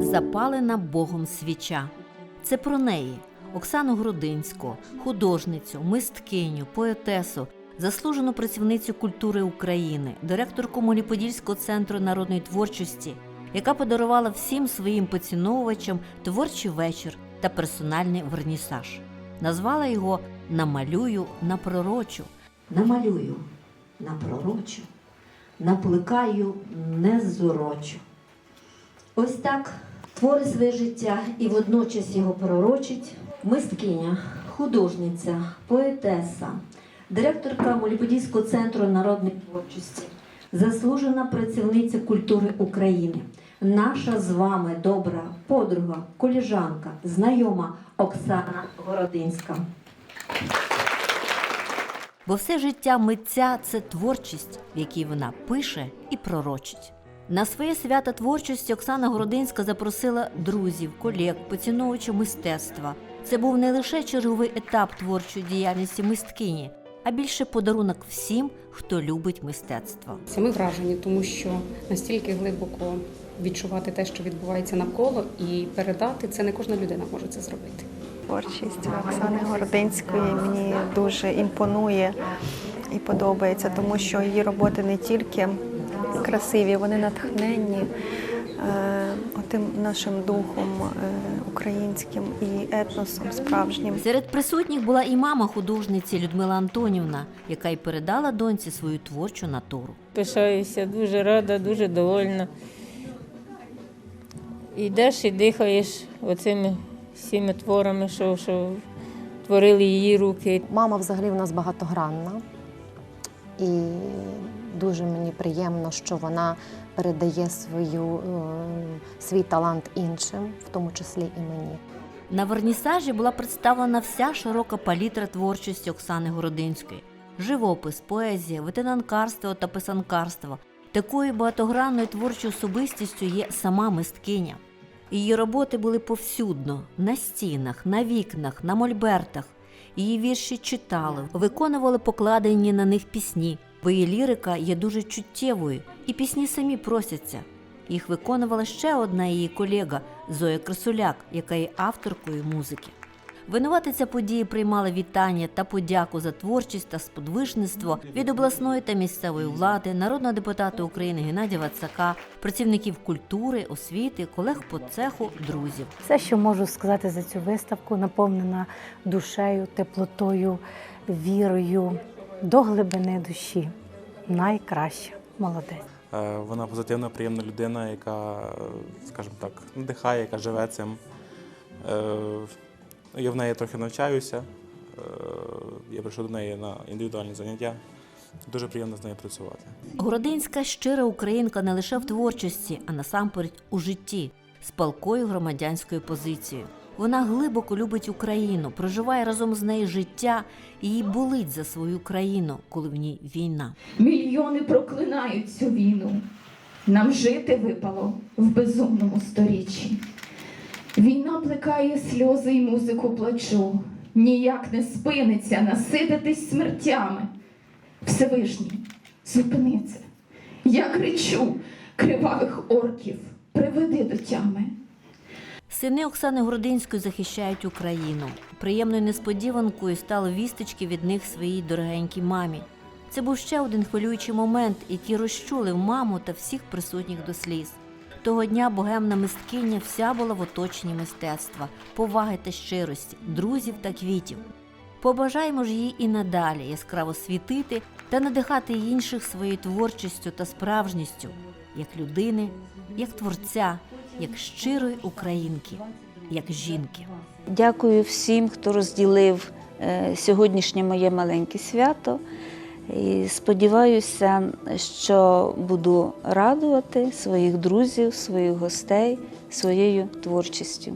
Запалена Богом свіча. Це про неї, Оксану Грудинську, художницю, мисткиню, поетесу, заслужену працівницю культури України, директорку Моліподільського центру народної творчості, яка подарувала всім своїм поціновувачам творчий вечір та персональний вернісаж. Назвала його Намалюю на пророчу. Намалюю на пророчу, напликаю не зорочу. Ось так творить своє життя і водночас його пророчить мисткиня, художниця, поетеса, директорка Моліподільського центру народної творчості, заслужена працівниця культури України, наша з вами добра подруга, коліжанка, знайома Оксана Городинська. Бо все життя митця це творчість, в якій вона пише і пророчить. На своє свято творчості Оксана Городинська запросила друзів, колег, поціновувачів мистецтва. Це був не лише черговий етап творчої діяльності мисткині, а більше подарунок всім, хто любить мистецтво. Ми вражені, тому що настільки глибоко відчувати те, що відбувається навколо, і передати це не кожна людина може це зробити. Творчість Оксани Городинської мені дуже імпонує і подобається, тому що її роботи не тільки красиві, вони натхненні е, отим нашим духом е, українським і етносом справжнім. Серед присутніх була і мама художниці Людмила Антонівна, яка й передала доньці свою творчу натуру. Пишаюся, дуже рада, дуже довольна. Йдеш і дихаєш оцими всіми творами, що, що творили її руки. Мама взагалі в нас багатогранна, і дуже мені приємно, що вона передає свою, е, свій талант іншим, в тому числі і мені. На вернісажі була представлена вся широка палітра творчості Оксани Городинської: живопис, поезія, ветенанкарство та писанкарство. Такою багатогранною творчою особистістю є сама мисткиня. Її роботи були повсюдно на стінах, на вікнах, на мольбертах. Її вірші читали, виконували покладені на них пісні, бо її лірика є дуже чуттєвою, і пісні самі просяться. Їх виконувала ще одна її колега Зоя Красуляк, яка є авторкою музики. Винуватиця події приймала вітання та подяку за творчість та сподвижництво від обласної та місцевої влади, народного депутата України Геннадія Вацака, працівників культури, освіти, колег по цеху, друзів. Все, що можу сказати за цю виставку, наповнена душею, теплотою, вірою до глибини душі. Найкраща. Молодець. Е, Вона позитивна, приємна людина, яка, е, скажімо так, надихає, яка живе цим. Е, Я в неї трохи навчаюся. Е, Я прийшов до неї на індивідуальні заняття. Дуже приємно з нею працювати. Городинська щира українка не лише в творчості, а насамперед у житті з палкою громадянською позицією. Вона глибоко любить Україну, проживає разом з нею життя і їй болить за свою країну, коли в ній війна. Мільйони проклинають цю війну. Нам жити випало в безумному сторіччі. Війна плекає сльози й музику плачу. Ніяк не спиниться насититись смертями. Всевишній, зупини це. Я кричу кривавих орків, приведи до тями. Сини Оксани Городинської захищають Україну. Приємною несподіванкою стало вісточки від них своїй дорогенькій мамі. Це був ще один хвилюючий момент, який розчулив маму та всіх присутніх до сліз. Того дня богемна мисткиня вся була в оточенні мистецтва, поваги та щирості, друзів та квітів. Побажаємо ж їй і надалі яскраво світити та надихати інших своєю творчістю та справжністю, як людини, як творця, як щирої українки, як жінки. Дякую всім, хто розділив е, сьогоднішнє моє маленьке свято. І сподіваюся, що буду радувати своїх друзів, своїх гостей своєю творчістю.